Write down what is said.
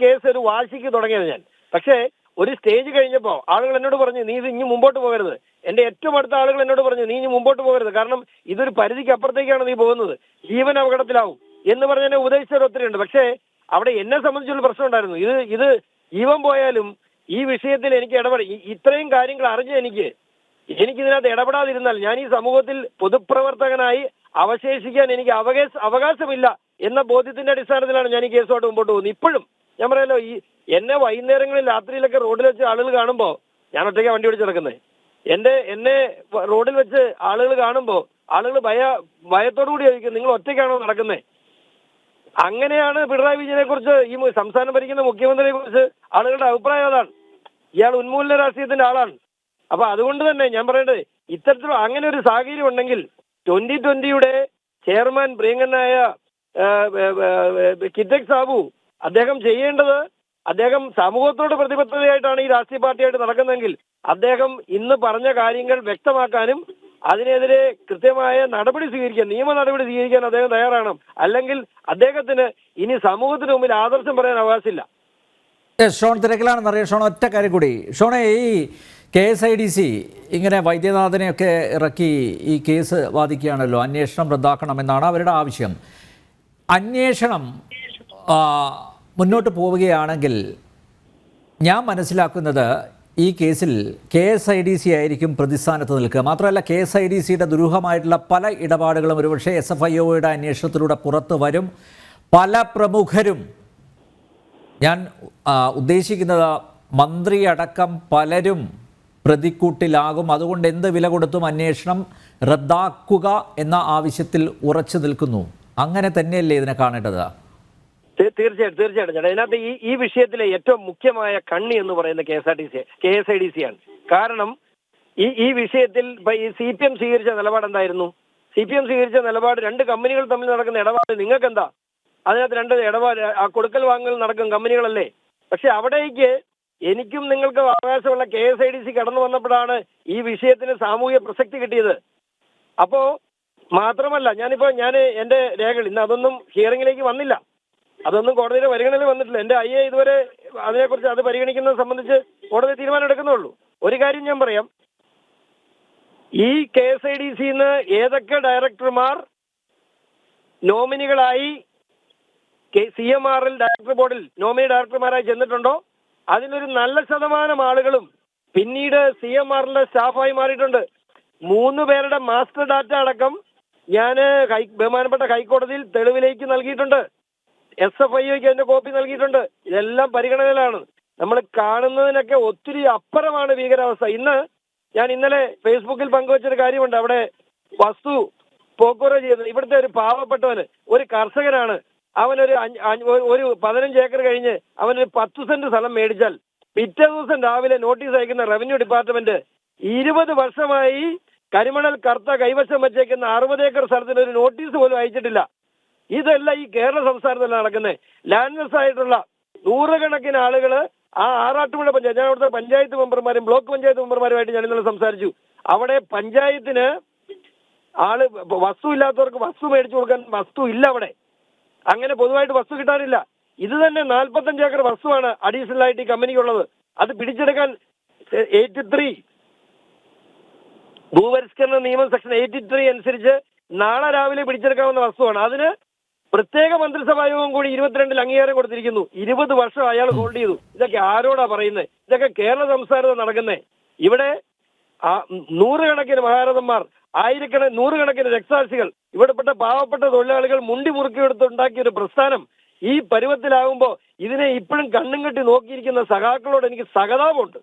Case ഒരു വാശിക്ക് തുടങ്ങിയത് ഞാൻ. പക്ഷേ ഒരു സ്റ്റേജ് കഴിഞ്ഞപ്പോൾ ആളുകൾ എന്നോട് പറഞ്ഞു നീ ഇത് ഇനി മുമ്പോട്ട് പോകരുത്. എന്റെ ഏറ്റവും അടുത്ത ആളുകൾ എന്നോട് പറഞ്ഞു നീ ഇനി മുമ്പോട്ട് പോകരുത്. കാരണം ഇതൊരു പരിധിക്ക് അപ്പുറത്തേക്കാണ് നീ പോകുന്നത്. ജീവൻ അപകടത്തിലാവും. എന്ന് പറഞ്ഞ എന്നെ ഉപദേശിച്ചവർ ഒത്തിരി ഉണ്ട്. പക്ഷേ അവിടെ എന്നെ സംബന്ധിച്ചൊരു പ്രശ്നം ഉണ്ടായിരുന്നു. ഇത് ഇത് ജീവൻ പോയാലും ഈ വിഷയത്തിൽ എനിക്ക് ഇടപെട ഇത്രയും കാര്യങ്ങൾ അറിഞ്ഞ എനിക്ക് എനിക്ക് ഇതിനകത്ത് ഇടപെടാതിരുന്നാൽ ഞാൻ ഈ സമൂഹത്തിൽ പൊതുപ്രവർത്തകനായി അവശേഷിക്കാൻ എനിക്ക് അവകാശ അവകാശമില്ല എന്ന ബോധ്യത്തിന്റെ അടിസ്ഥാനത്തിലാണ് ഞാൻ ഈ കേസുമായിട്ട് മുമ്പോട്ട് പോകുന്നത്. ഇപ്പോഴും ഞാൻ പറയാലോ ഈ എന്നെ വൈകുന്നേരങ്ങളിൽ രാത്രിയിലൊക്കെ റോഡിൽ വെച്ച് ആളുകൾ കാണുമ്പോൾ ഞാൻ ഒറ്റയ്ക്ക് വണ്ടി ഓടിച്ച് നടക്കുന്നത് എന്റെ എന്നെ റോഡിൽ വെച്ച് ആളുകൾ കാണുമ്പോൾ ആളുകൾ ഭയ ഭയത്തോടു കൂടി ചോദിക്കും നിങ്ങൾ ഒറ്റയ്ക്കാണോ നടക്കുന്നത് അങ്ങനെയാണ് പിണറായി വിജയനെ കുറിച്ച് ഈ സംസ്ഥാനം ഭരിക്കുന്ന മുഖ്യമന്ത്രിയെ കുറിച്ച് ആളുകളുടെ അഭിപ്രായം അതാണ്. ഇയാൾ ഉന്മൂലന രാഷ്ട്രീയത്തിന്റെ ആളാണ്. അപ്പൊ അതുകൊണ്ട് തന്നെ ഞാൻ പറയേണ്ടത് ഇത്തരത്തിൽ അങ്ങനെ ഒരു സാഹചര്യം ഉണ്ടെങ്കിൽ ട്വന്റി ട്വന്റിയുടെ ചെയർമാൻ പ്രിയങ്കനായ കിറ്റക് സാബു അദ്ദേഹം ചെയ്യേണ്ടത് അദ്ദേഹം സമൂഹത്തോട് പ്രതിബദ്ധതയായിട്ടാണ് ഈ രാഷ്ട്രീയ പാർട്ടിയായിട്ട് നടക്കുന്നതെങ്കിൽ അദ്ദേഹം ഇന്ന് പറഞ്ഞ കാര്യങ്ങൾ വ്യക്തമാക്കാനും അതിനെതിരെ കൃത്യമായ നടപടി സ്വീകരിക്കാൻ നിയമ നടപടി സ്വീകരിക്കാൻ അദ്ദേഹം തയ്യാറാണ്. അല്ലെങ്കിൽ അദ്ദേഹത്തിന് ഇനി സമൂഹത്തിന് മുമ്പിൽ ആദർശം പറയാൻ അവകാശമില്ല. ഷോൺ തിരക്കിലാണെന്ന് അറിയാം ഷോൺ ഒറ്റ കാര്യം കൂടി. ഷോണെ ഈ K S I D C ഇങ്ങനെ വൈദ്യനാഥനെയൊക്കെ ഇറക്കി ഈ കേസ് വാദിക്കുകയാണല്ലോ. അന്വേഷണം റദ്ദാക്കണമെന്നാണ് അവരുടെ ആവശ്യം. അന്വേഷണം മുന്നോട്ട് പോവുകയാണെങ്കിൽ ഞാൻ മനസ്സിലാക്കുന്നത് ഈ കേസിൽ K S I D C ആയിരിക്കും പ്രതിസ്ഥാനത്ത് നിൽക്കുക. മാത്രമല്ല കെ എസ് ഐ ഡി സിയുടെ ദുരൂഹമായിട്ടുള്ള പല ഇടപാടുകളും ഒരുപക്ഷെ എസ് എഫ് ഐ ഒയുടെ അന്വേഷണത്തിലൂടെ പുറത്തു വരും. പല പ്രമുഖരും ഞാൻ ഉദ്ദേശിക്കുന്നത് മന്ത്രി അടക്കം പലരും പ്രതിക്കൂട്ടിലാകും. അതുകൊണ്ട് എന്ത് വില കൊടുത്തും അന്വേഷണം റദ്ദാക്കുക എന്ന ആവശ്യത്തിൽ ഉറച്ചു നിൽക്കുന്നു. അങ്ങനെ തന്നെയല്ലേ ഇതിനെ കാണേണ്ടത്? തീർച്ചയായിട്ടും തീർച്ചയായിട്ടും ചേട്ടാ. ഇതിനകത്ത് ഈ ഈ വിഷയത്തിലെ ഏറ്റവും മുഖ്യമായ കണ്ണി എന്ന് പറയുന്ന K S R T C K S I D C ആണ്. കാരണം ഈ ഈ വിഷയത്തിൽ ഇപ്പൊ ഈ സി പി എം സ്വീകരിച്ച നിലപാട് എന്തായിരുന്നു? സി പി എം സ്വീകരിച്ച നിലപാട് രണ്ട് കമ്പനികൾ തമ്മിൽ നടക്കുന്ന ഇടപാട് നിങ്ങൾക്ക് എന്താ അതിനകത്ത് രണ്ട് ഇടപാട് ആ കൊടുക്കൽ വാങ്ങൽ നടക്കും കമ്പനികളല്ലേ? പക്ഷെ അവിടേക്ക് എനിക്കും നിങ്ങൾക്ക് അവകാശമുള്ള K S I D C കടന്നു വന്നപ്പോഴാണ് ഈ വിഷയത്തിന് സാമൂഹ്യ പ്രസക്തി കിട്ടിയത്. അപ്പോ മാത്രമല്ല ഞാനിപ്പോ ഞാൻ എന്റെ രേഖകൾ ഇന്ന് അതൊന്നും ഹിയറിംഗിലേക്ക് വന്നില്ല. അതൊന്നും കോടതിയുടെ പരിഗണനയിൽ വന്നിട്ടില്ല. എന്റെ ഐ എ ഇതുവരെ അതിനെക്കുറിച്ച് അത് പരിഗണിക്കുന്നത് സംബന്ധിച്ച് കോടതി തീരുമാനം എടുക്കുന്നുള്ളൂ. ഒരു കാര്യം ഞാൻ പറയാം. ഈ കെ എസ് ഐ ഡി സിന്ന് ഏതൊക്കെ ഡയറക്ടർമാർ നോമിനികളായി സി എം ആറിൽ ഡയറക്ടർ ബോർഡിൽ നോമിനി ഡയറക്ടർമാരായി ചെന്നിട്ടുണ്ടോ? അതിനൊരു നല്ല ശതമാനം ആളുകളും പിന്നീട് സി എം ആറിന്റെ സ്റ്റാഫായി മാറിയിട്ടുണ്ട്. മൂന്ന് പേരുടെ മാസ്റ്റർ ഡാറ്റ അടക്കം ഞാൻ ബഹുമാനപ്പെട്ട ഹൈക്കോടതിയിൽ തെളിവിലേക്ക് നൽകിയിട്ടുണ്ട്. എസ് എഫ് ഐക്ക് അതിന്റെ കോപ്പി നൽകിയിട്ടുണ്ട്. ഇതെല്ലാം പരിഗണനയിലാണ്. നമ്മൾ കാണുന്നതിനൊക്കെ ഒത്തിരി അപ്പുറമാണ് ഭീകരാവസ്ഥ. ഇന്ന് ഞാൻ ഇന്നലെ ഫേസ്ബുക്കിൽ പങ്കുവച്ചൊരു കാര്യമുണ്ട്. അവിടെ വസ്തു പോക്കോറോ ചെയ്യുന്നത് ഇവിടുത്തെ ഒരു പാവപ്പെട്ടവന് ഒരു കർഷകനാണ്. അവനൊരു ഒരു പതിനഞ്ച് ഏക്കർ കഴിഞ്ഞ് അവനൊരു പത്ത് സെന്റ് സ്ഥലം മേടിച്ചാൽ പിറ്റേ ദിവസം രാവിലെ നോട്ടീസ് അയക്കുന്ന റവന്യൂ ഡിപ്പാർട്ട്മെന്റ് ഇരുപത് വർഷമായി കരിമണൽ കർത്ത കൈവശം വച്ചേക്കുന്ന അറുപത് ഏക്കർ സ്ഥലത്തിന് ഒരു നോട്ടീസ് പോലും അയച്ചിട്ടില്ല. ഇതെല്ലാം ഈ കേരള സംസ്ഥാനത്തല്ല നടക്കുന്നത് ലാൻഡ്ലെസ് ആയിട്ടുള്ള നൂറുകണക്കിന് ആളുകൾ ആ ആറാട്ടുപുഴ പഞ്ചായത്ത് ഞാൻ അവിടുത്തെ പഞ്ചായത്ത് മെമ്പർമാരും ബ്ലോക്ക് പഞ്ചായത്ത് മെമ്പർമാരുമായിട്ട് ഞാൻ ഇന്നലെ സംസാരിച്ചു. അവിടെ പഞ്ചായത്തിന് ആൾ വസ്തു ഇല്ലാത്തവർക്ക് വസ്തു മേടിച്ചു കൊടുക്കാൻ വസ്തു ഇല്ല അവിടെ. അങ്ങനെ പൊതുവായിട്ട് വസ്തു കിട്ടാനില്ല ഇത് തന്നെ നാൽപ്പത്തഞ്ച് ഏക്കർ വസ്തുവാണ് അഡീഷണൽ ആയിട്ട് ഈ കമ്പനിക്കുള്ളത്. അത് പിടിച്ചെടുക്കാൻ എയ്റ്റി ത്രീ ഭൂപരിഷ്കരണ നിയമം സെക്ഷൻ എയ്റ്റി ത്രീ അനുസരിച്ച് നാളെ രാവിലെ പിടിച്ചെടുക്കാവുന്ന വസ്തുവാണ്. അതിന് പ്രത്യേക മന്ത്രിസഭാ യോഗം കൂടി ഇരുപത്തിരണ്ടിൽ അംഗീകാരം കൊടുത്തിരിക്കുന്നു. ഇരുപത് വർഷം അയാൾ ഹോൾഡ് ചെയ്തു. ഇതൊക്കെ ആരോടാ പറയുന്നത് ഇതൊക്കെ കേരള സംസ്ഥാനത്ത് നടക്കുന്നേ. ഇവിടെ നൂറുകണക്കിന് മഹാരഥന്മാർ ആയിരക്കണക്കിന് നൂറുകണക്കിന് രക്താക്ഷികൾ ഇവിടെപ്പെട്ട പാവപ്പെട്ട തൊഴിലാളികൾ മുണ്ടി മുറുക്കിയെടുത്തുണ്ടാക്കിയ ഒരു പ്രസ്ഥാനം ഈ പരുവത്തിലാകുമ്പോൾ ഇതിനെ ഇപ്പോഴും കണ്ണും കെട്ടി നോക്കിയിരിക്കുന്ന സഖാക്കളോട് എനിക്ക് സഹതാപമുണ്ട്.